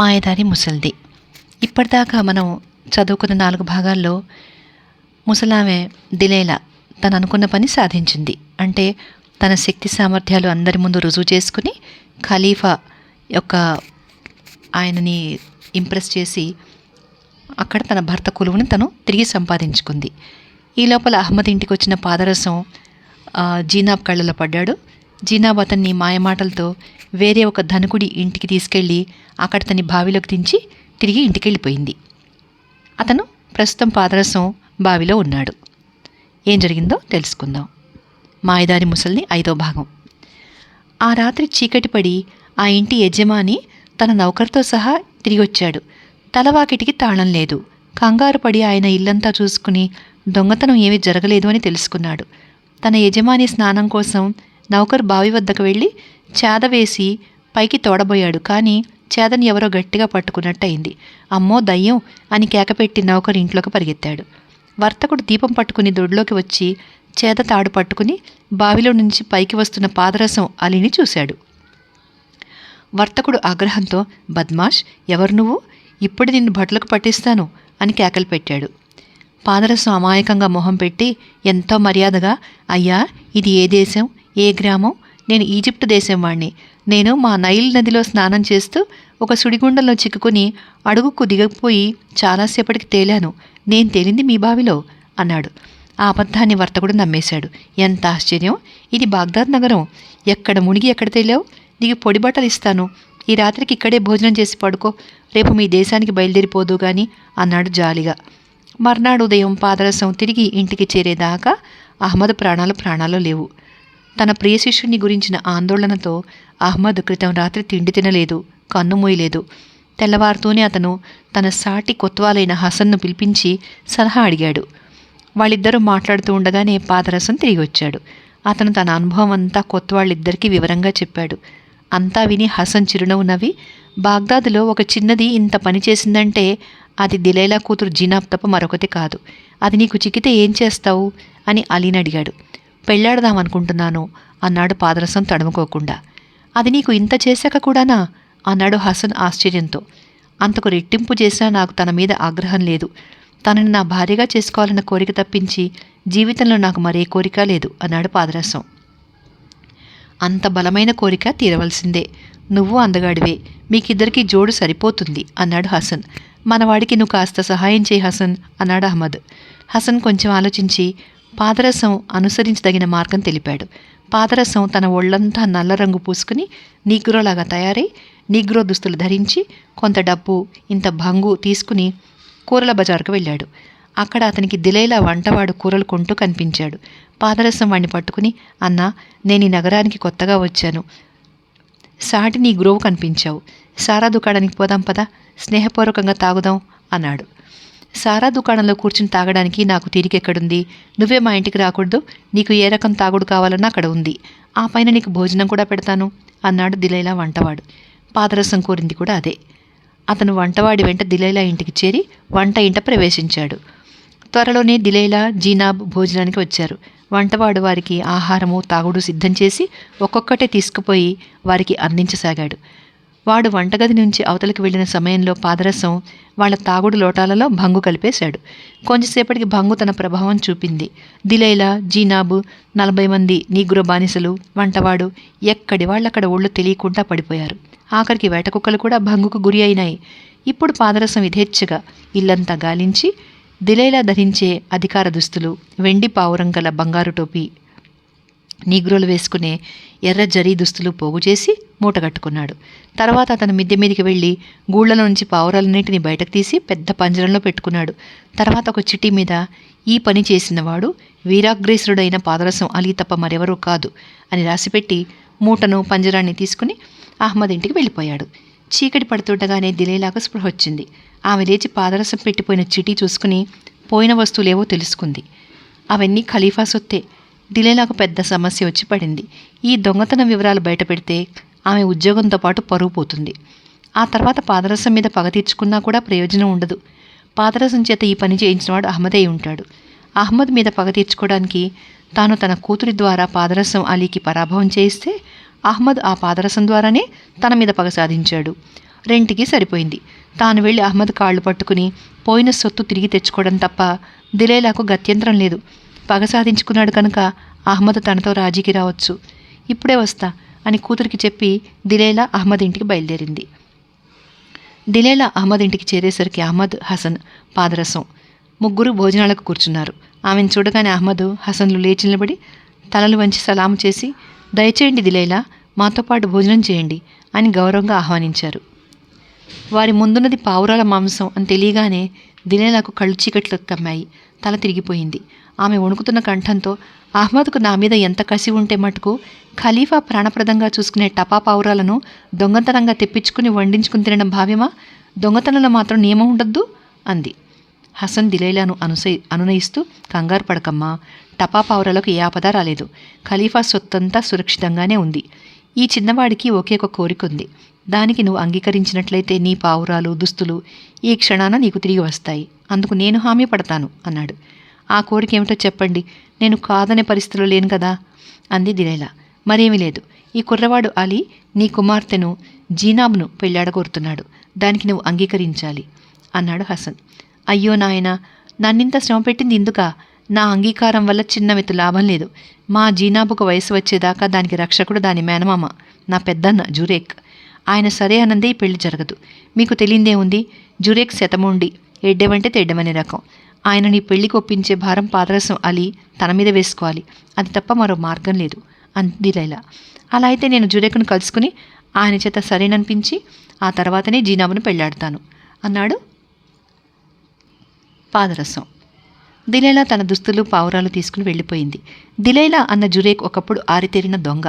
మాయదారి ముసల్ది. ఇప్పటిదాకా మనం చదువుకున్న నాలుగు భాగాల్లో ముసలామె దిలేలా తను అనుకున్న పని సాధించింది. అంటే తన శక్తి సామర్థ్యాలు అందరి ముందు రుజువు చేసుకుని ఖలీఫా యొక్క ఆయనని ఇంప్రెస్ చేసి అక్కడ తన భర్త కొలువుని తను తిరిగి సంపాదించుకుంది. ఈ లోపల అహ్మద్ ఇంటికి వచ్చిన పాదరసం జీనాబ్ కళ్ళలో పడ్డాడు. జీనాబ్ అతన్ని మాయమాటలతో వేరే ఒక ధనుకుడి ఇంటికి తీసుకెళ్ళి అక్కడ తని బావిలోకి దించి తిరిగి ఇంటికెళ్ళిపోయింది. అతను ప్రస్తుతం పాదరసం బావిలో ఉన్నాడు. ఏం జరిగిందో తెలుసుకుందాం. మాయదారి ముసల్ని ఐదో భాగం. ఆ రాత్రి చీకటి పడి ఆ ఇంటి యజమాని తన నౌకర్తో సహా తిరిగి వచ్చాడు. తలవాకిటికి తాళం లేదు. కంగారు పడి ఆయన ఇల్లంతా చూసుకుని దొంగతనం ఏమీ జరగలేదు అని తెలుసుకున్నాడు. తన యజమాని స్నానం కోసం నౌకర్ బావి వద్దకు వెళ్ళి చేద వేసి పైకి తోడబోయాడు. కానీ చేదని ఎవరో గట్టిగా పట్టుకున్నట్టయింది. అమ్మో దయ్యం! అని కేకపెట్టి నౌకరు ఇంట్లోకి పరిగెత్తాడు. వర్తకుడు దీపం పట్టుకుని దొడ్లోకి వచ్చి చేద తాడు పట్టుకుని బావిలో నుంచి పైకి వస్తున్న పాదరసం అలిని చూశాడు. వర్తకుడు ఆగ్రహంతో బద్మాష్ ఎవరు నువ్వు? ఇప్పుడు నిన్ను భట్లకు పట్టిస్తాను అని కేకలు పెట్టాడు. పాదరసం అమాయకంగా మొహం పెట్టి ఎంతో మర్యాదగా అయ్యా ఇది ఏ దేశం? ఏ గ్రామం? నేను ఈజిప్ట్ దేశం వాణ్ణి. నేను మా నైల్ నదిలో స్నానం చేస్తూ ఒక సుడిగుండంలో చిక్కుకుని అడుగుకు దిగపోయి చాలాసేపటికి తేలాను. నేను తేలింది మీ బావిలో అన్నాడు. ఆ అబద్ధాన్ని వర్తకుడు నమ్మేశాడు. ఎంత ఆశ్చర్యం! ఇది బాగ్దాద్ నగరం. ఎక్కడ మునిగి ఎక్కడ తేలావు? నీకు పొడి బట్టలు ఇస్తాను. ఈ రాత్రికి ఇక్కడే భోజనం చేసి పడుకో. రేపు మీ దేశానికి బయలుదేరిపోదు గాని అన్నాడు జాలిగా. మర్నాడు ఉదయం పాదరసం తిరిగి ఇంటికి చేరేదాకా అహ్మద్ ప్రాణాలు ప్రాణాలు లేవు. తన ప్రియ శిష్యుని గురించిన ఆందోళనతో అహ్మద్ క్రితం రాత్రి తిండి తినలేదు కన్నుమూయలేదు తెల్లవారుతూనే అతను తన సాటి కొత్వాలైన హసన్ను పిలిపించి సలహా అడిగాడు. వాళ్ళిద్దరూ మాట్లాడుతూ ఉండగానే పాదరసం తిరిగి వచ్చాడు. అతను తన అనుభవం అంతా కొత్త వాళ్ళిద్దరికీ వివరంగా చెప్పాడు. అంతా విని హసన్ చిరునవ్వు నవ్వి బాగ్దాదులో ఒక చిన్నది ఇంత పని చేసిందంటే అది దిలైలా కూతురు జీనాబ్ తప్ప మరొకటి కాదు. అది నీకు చిక్కితే ఏం చేస్తావు? అని అలీని అడిగాడు. పెళ్ళాడదామనుకుంటున్నాను అన్నాడు పాదరసం తడుముకోకుండా. అది నీకు ఇంత చేశాక కూడానా? అన్నాడు హసన్ ఆశ్చర్యంతో. అంతకు రెట్టింపు చేసినా నాకు తన మీద ఆగ్రహం లేదు. తనని నా భార్యగా చేసుకోవాలన్న కోరిక తప్పించి జీవితంలో నాకు మరే కోరిక లేదు అన్నాడు పాదరసం. అంత బలమైన కోరిక తీరవలసిందే. నువ్వు అందగాడివే. మీకిద్దరికీ జోడు సరిపోతుంది అన్నాడు హసన్. మనవాడికి నువ్వు కాస్త సహాయం చేయి హసన్ అన్నాడు అహ్మద్. హసన్ కొంచెం ఆలోచించి పాదరసం అనుసరించదగిన మార్గం తెలిపాడు. పాదరసం తన ఒళ్ళంతా నల్ల రంగు పూసుకుని నీగ్రోలాగా తయారై నీగ్రో దుస్తులు ధరించి కొంత డబ్బు ఇంత భంగు తీసుకుని కూరల బజారుకు వెళ్ళాడు. అక్కడ అతనికి దిలేలా వంటవాడు కూరలు కొంటూ కనిపించాడు. పాదరసం వాణ్ణి పట్టుకుని అన్నా నేను ఈ నగరానికి కొత్తగా వచ్చాను. సాటి నీ గ్రోవ్ కనిపించావు. సారా దుకాణానికి పోదాం పదా. స్నేహపూర్వకంగా తాగుదాం అన్నాడు. సారా దుకాణంలో కూర్చుని తాగడానికి నాకు తీరికెక్కడుంది నువ్వే మా ఇంటికి రాకూడదు. నీకు ఏ రకం తాగుడు కావాలన్నా అక్కడ ఉంది. ఆ పైన నీకు భోజనం కూడా పెడతాను అన్నాడు దిలైలా వంటవాడు. పాదరసం కోరింది కూడా అదే. అతను వంటవాడి వెంట దిలైలా ఇంటికి చేరి వంట ఇంట ప్రవేశించాడు. త్వరలోనే దిలైలా జీనాబ్ భోజనానికి వచ్చారు. వంటవాడు వారికి ఆహారము తాగుడు సిద్ధం చేసి ఒక్కొక్కటే తీసుకుపోయి వారికి అందించసాగాడు. వాడు వంటగది నుంచి అవతలికి వెళ్ళిన సమయంలో పాదరసం వాళ్ళ తాగుడు లోటాలలో భంగు కలిపేశాడు. కొంచెంసేపటికి భంగు తన ప్రభావం చూపింది. దిలైలా జీనాబు నలభై మంది నీగ్రో బానిసలు వంటవాడు ఎక్కడి వాళ్ళక్కడ ఒళ్ళు తెలియకుండా పడిపోయారు. ఆఖరికి వేట కుక్కలు కూడా భంగుకు గురి అయినాయి. ఇప్పుడు పాదరసం యథేచ్ఛగా ఇల్లంతా గాలించి దిలైలా ధరించే అధికార దుస్తులు వెండి పావురం గల బంగారు టోపీ నీగ్రోలు వేసుకునే ఎర్ర జరీ దుస్తులు పోగు చేసి మూట కట్టుకున్నాడు. తర్వాత అతను మిద్దె మీదకి వెళ్ళి గూళ్ళలో నుంచి పావురాలన్నింటినీ బయటకు తీసి పెద్ద పంజరంలో పెట్టుకున్నాడు. తర్వాత ఒక చిటి మీద ఈ పని చేసినవాడు వీరాగ్రేసురుడైన పాదరసం అలీ తప్ప మరెవరూ కాదు అని రాసిపెట్టి మూటను పంజరాన్ని తీసుకుని అహ్మద్ ఇంటికి వెళ్ళిపోయాడు. చీకటి పడుతుండగానే దిలేలాగా స్పృహ వచ్చింది. ఆమె లేచి పాదరసం పెట్టిపోయిన చిటి చూసుకుని పోయిన వస్తువులేవో తెలుసుకుంది. అవన్నీ ఖలీఫా సొత్తే. దిలేలాకు పెద్ద సమస్య వచ్చి పడింది. ఈ దొంగతన వివరాలు బయటపెడితే ఆమె ఉద్యోగంతో పాటు పరువు పోతుంది. ఆ తర్వాత పాదరసం మీద పగ తీర్చుకున్నా కూడా ప్రయోజనం ఉండదు. పాదరసం చేత ఈ పని చేయించినవాడు అహ్మదే అయి ఉంటాడు. అహ్మద్ మీద పగ తీర్చుకోవడానికి తాను తన కూతురి ద్వారా పాదరసం అలీకి పరాభవం చేయిస్తే అహ్మద్ ఆ పాదరసం ద్వారానే తన మీద పగ సాధించాడు. రెంటికి సరిపోయింది. తాను వెళ్ళి అహ్మద్ కాళ్ళు పట్టుకుని పోయిన సొత్తు తిరిగి తెచ్చుకోవడం తప్ప దిలేలాకు గత్యంతరం లేదు. పగ సాధించుకున్నాడు కనుక అహ్మద్ తనతో రాజీకి రావచ్చు. ఇప్పుడే వస్తా అని కూతురికి చెప్పి దిలేలా అహ్మద్ ఇంటికి బయలుదేరింది. దిలేలా అహ్మద్ ఇంటికి చేరేసరికి అహ్మద్ హసన్ పాదరసం ముగ్గురు భోజనాలకు కూర్చున్నారు. ఆమెను చూడగానే అహ్మద్ హసన్లు లేచి నిలబడి తలలు వంచి సలాము చేసి దయచేయండి దిలేలా మాతో పాటు భోజనం చేయండి అని గౌరవంగా ఆహ్వానించారు. వారి ముందున్నది పావురాల మాంసం అని తెలియగానే దినేలాకు కళ్ళు చీకట్లు కమ్మాయి తల తిరిగిపోయింది. ఆమె వణుకుతున్న కంఠంతో అహ్మద్కు నా మీద ఎంత కసి ఉంటే మటుకు ఖలీఫా ప్రాణప్రదంగా చూసుకునే టపా పావురాలను దొంగతనంగా తెప్పించుకుని వండించుకుని తినడం భావ్యమా? దొంగతనంలో మాత్రం నియమం ఉండద్దు? అంది. హసన్ దిలైలాను అనుసై అనునయిస్తూ కంగారు పడకమ్మా. టపా పావురాలకు ఏ ఆపద రాలేదు. ఖలీఫా సొత్తంతా సురక్షితంగానే ఉంది. ఈ చిన్నవాడికి ఒకే ఒక కోరిక ఉంది. దానికి నువ్వు అంగీకరించినట్లయితే నీ పావురాలు దుస్తులు ఈ క్షణాన నీకు తిరిగి వస్తాయి. అందుకు నేను హామీ పడతాను అన్నాడు. ఆ కోరిక ఏమిటో చెప్పండి. నేను కాదనే పరిస్థితిలో లేను కదా? అంది దిలేలా. మరేమీ లేదు. ఈ కుర్రవాడు అలీ నీ కుమార్తెను జీనాబ్ను పెళ్ళాడగోరుతున్నాడు దానికి నువ్వు అంగీకరించాలి అన్నాడు హసన్. అయ్యో నాయన నన్నింత శ్రమ పెట్టింది ఇందుకా నా అంగీకారం వల్ల చిన్న మెత్తు లాభం లేదు. మా జీనాబుకు వయసు వచ్చేదాకా దానికి రక్షకుడు దాని మేనమామ నా పెద్దన్న జురేక్. ఆయన సరే అనందే ఈ పెళ్ళి జరగదు. మీకు తెలియందే ఉంది జురేక్ శతముండి ఎడ్డవంటే తెడ్డమనే రకం. ఆయన నీ పెళ్ళికి ఒప్పించే భారం పాదరసం అలీ తన మీద వేసుకోవాలి. అది తప్ప మరో మార్గం లేదు అంది లైలా. అలా అయితే నేను జురేక్ను కలుసుకుని ఆయన చేత సరేననిపించి ఆ తర్వాతనే జీనాబును పెళ్ళాడతాను అన్నాడు పాదరసం. దిలైలా తన దుస్తులు పావురాలు తీసుకుని వెళ్ళిపోయింది. దిలైలా అన్న జురేక్ ఒకప్పుడు ఆరితేరిన దొంగ.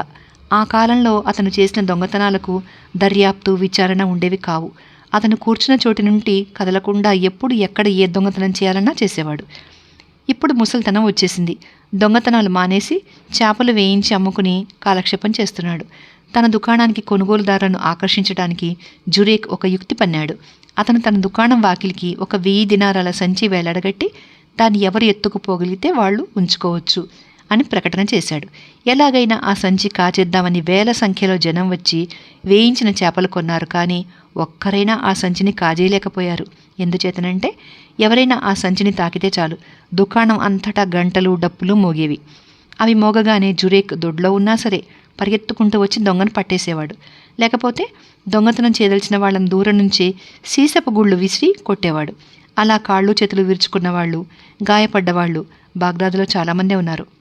ఆ కాలంలో అతను చేసిన దొంగతనాలకు దర్యాప్తు విచారణ ఉండేవి కావు. అతను కూర్చున్న చోటి నుండి కదలకుండా ఎప్పుడు ఎక్కడ ఏ దొంగతనం చేయాలన్నా చేసేవాడు. ఇప్పుడు ముసలితనం వచ్చేసింది. దొంగతనాలు మానేసి చేపలు వేయించి అమ్ముకుని కాలక్షేపం చేస్తున్నాడు. తన దుకాణానికి కొనుగోలుదారులను ఆకర్షించడానికి జురేక్ ఒక యుక్తి పన్నాడు. అతను తన దుకాణం వాకిలికి ఒక వెయ్యి దినారాల సంచి వేలాడగట్టి దాన్ని ఎవరు ఎత్తుకుపోగలిగితే వాళ్ళు ఉంచుకోవచ్చు. అని ప్రకటన చేశాడు. ఎలాగైనా ఆ సంచి కాచేద్దామని వేల సంఖ్యలో జనం వచ్చి వేయించిన చేపలు కొన్నారు కానీ ఒక్కరైనా ఆ సంచిని కాజేయలేకపోయారు. ఎందుచేతనంటే ఎవరైనా ఆ సంచిని తాకితే చాలు. దుకాణం అంతటా గంటలు డప్పులు మోగేవి. అవి మోగగానే జురేక్ దొడ్లో ఉన్నా సరే పరిగెత్తుకుంటూ వచ్చి దొంగను పట్టేసేవాడు. లేకపోతే దొంగతనం చేయదలిచిన వాళ్ళని దూరం నుంచి సీసపు గుళ్ళు విసిరి కొట్టేవాడు. అలా కాళ్ళు చేతులు విరుచుకున్న వాళ్ళు గాయపడ్డవాళ్ళు బాగ్దాదులో చాలామందే ఉన్నారు.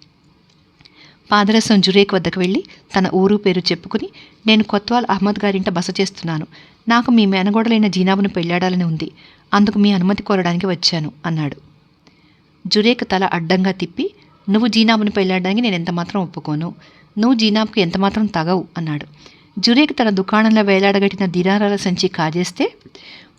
పాదరసం జురేక్ వద్దకు వెళ్ళి తన ఊరు పేరు చెప్పుకుని నేను కొత్వాల్ అహ్మద్ గారింట బస చేస్తున్నాను. నాకు మీ మేనగోడలైన జీనాబును పెళ్ళాడాలని ఉంది. అందుకు మీ అనుమతి కోరడానికి వచ్చాను అన్నాడు. జురేక్ తల అడ్డంగా తిప్పి నువ్వు జీనాబును పెళ్ళాడడానికి నేను ఎంతమాత్రం ఒప్పుకోను. నువ్వు జీనాబ్కు ఎంతమాత్రం తగవు అన్నాడు. జురేక్ తన దుకాణంలో వేలాడగట్టిన దినారాల సంచి కాజేస్తే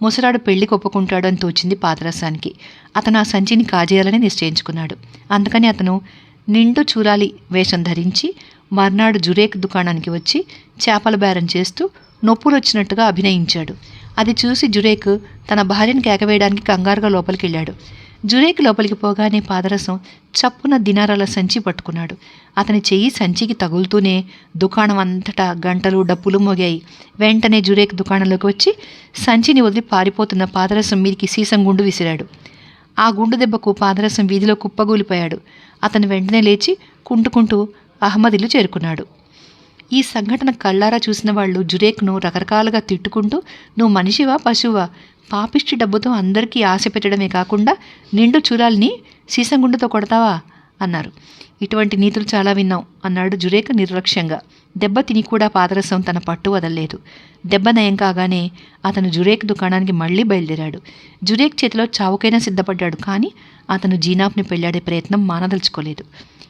ముసరాడు పెళ్ళికి ఒప్పుకుంటాడు అని తోచింది పాదరసానికి. అతను ఆ సంచిని కాజేయాలని నిశ్చయించుకున్నాడు. అందుకని అతను నిండు చూరాలి వేషం ధరించి మర్నాడు జురేక్ దుకాణానికి వచ్చి చేపల బేరం చేస్తూ నొప్పులు వచ్చినట్టుగా అభినయించాడు. అది చూసి జురేక్ తన భార్యను కేకవేయడానికి కంగారుగా లోపలికి వెళ్ళాడు జురేక్ లోపలికి పోగానే పాదరసం చప్పున దినారాల సంచి పట్టుకున్నాడు. అతని చెయ్యి సంచికి తగులుతూనే దుకాణం అంతటా గంటలు డప్పులు మోగాయి. వెంటనే జురేక్ దుకాణంలోకి వచ్చి సంచిని వదిలి పారిపోతున్న పాదరసం మీదికి సీసం గుండు విసిరాడు. ఆ గుండు దెబ్బకు పాదరసం వీధిలో కుప్పగూలిపోయాడు. అతను వెంటనే లేచి కుంటుకుంటూ అహ్మద్ చేరుకున్నాడు. ఈ సంఘటన కళ్ళారా చూసిన వాళ్ళు జురేక్ను రకరకాలుగా తిట్టుకుంటూ నువ్వు మనిషివా పశువా? పాపిష్టి డబ్బుతో అందరికీ ఆశ పెట్టడమే కాకుండా నిండు చూరాల్ని సీసంగుండుతో కొడతావా? అన్నారు. ఇటువంటి నీతులు చాలా విన్నాం అన్నాడు జురేక్ నిర్లక్ష్యంగా. దెబ్బ తిని కూడా పాదరసం తన పట్టు వదలలేదు. దెబ్బ నయం కాగానే అతను జురేక్ దుకాణానికి మళ్ళీ బయలుదేరాడు. జురేక్ చేతిలో చావుకైనా సిద్ధపడ్డాడు కానీ అతను జీనాబ్ని పెళ్ళాడే ప్రయత్నం మానదలుచుకోలేదు.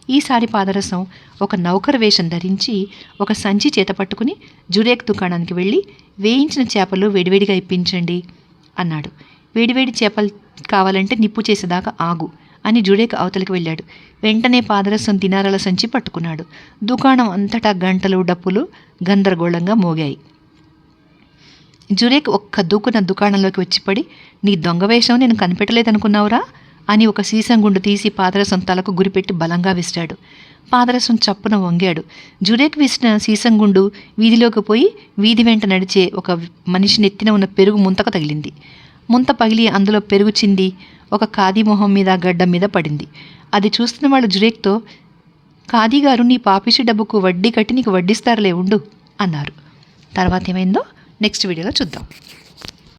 ఈసారి పాదరసం ఒక నౌకర్ వేషం ధరించి ఒక సంచి చేత పట్టుకుని జురేక్ దుకాణానికి వెళ్ళి వేయించిన చేపలు వేడివేడిగా ఇప్పించండి అన్నాడు. వేడివేడి చేపలు కావాలంటే నిప్పు చేసేదాకా ఆగు. అని జుడేక్ అవతలికి వెళ్ళాడు. వెంటనే పాదరసం దినారాల సంచి పట్టుకున్నాడు. దుకాణం అంతటా గంటలు డప్పులు గందరగోళంగా మోగాయి. జురేక్ ఒక్క దూకున దుకాణంలోకి వచ్చిపడి నీ దొంగ వేషం నేను కనిపెట్టలేదనుకున్నావురా? అని ఒక సీసం గుండు తీసి పాదరసం తలకు గురిపెట్టి బలంగా విసిరాడు. పాదరసం చప్పున వంగాడు. జురేక్ విసిన సీసం గుండు వీధిలోకి పోయి వీధి వెంట నడిచే ఒక మనిషి నెత్తిన ఉన్న పెరుగు ముంతకు తగిలింది. ముంత పగిలి అందులో పెరుగు చింది ఒక ఖాదీ మొహం మీద గడ్డ మీద పడింది. అది చూస్తున్న వాళ్ళు జురేక్తో ఖాదీ గారు నీ పాపిషి డబ్బుకు వడ్డీ కట్టి నీకు వడ్డిస్తారులే ఉండు అన్నారు. తర్వాత ఏమైందో నెక్స్ట్ వీడియోలో చూద్దాం.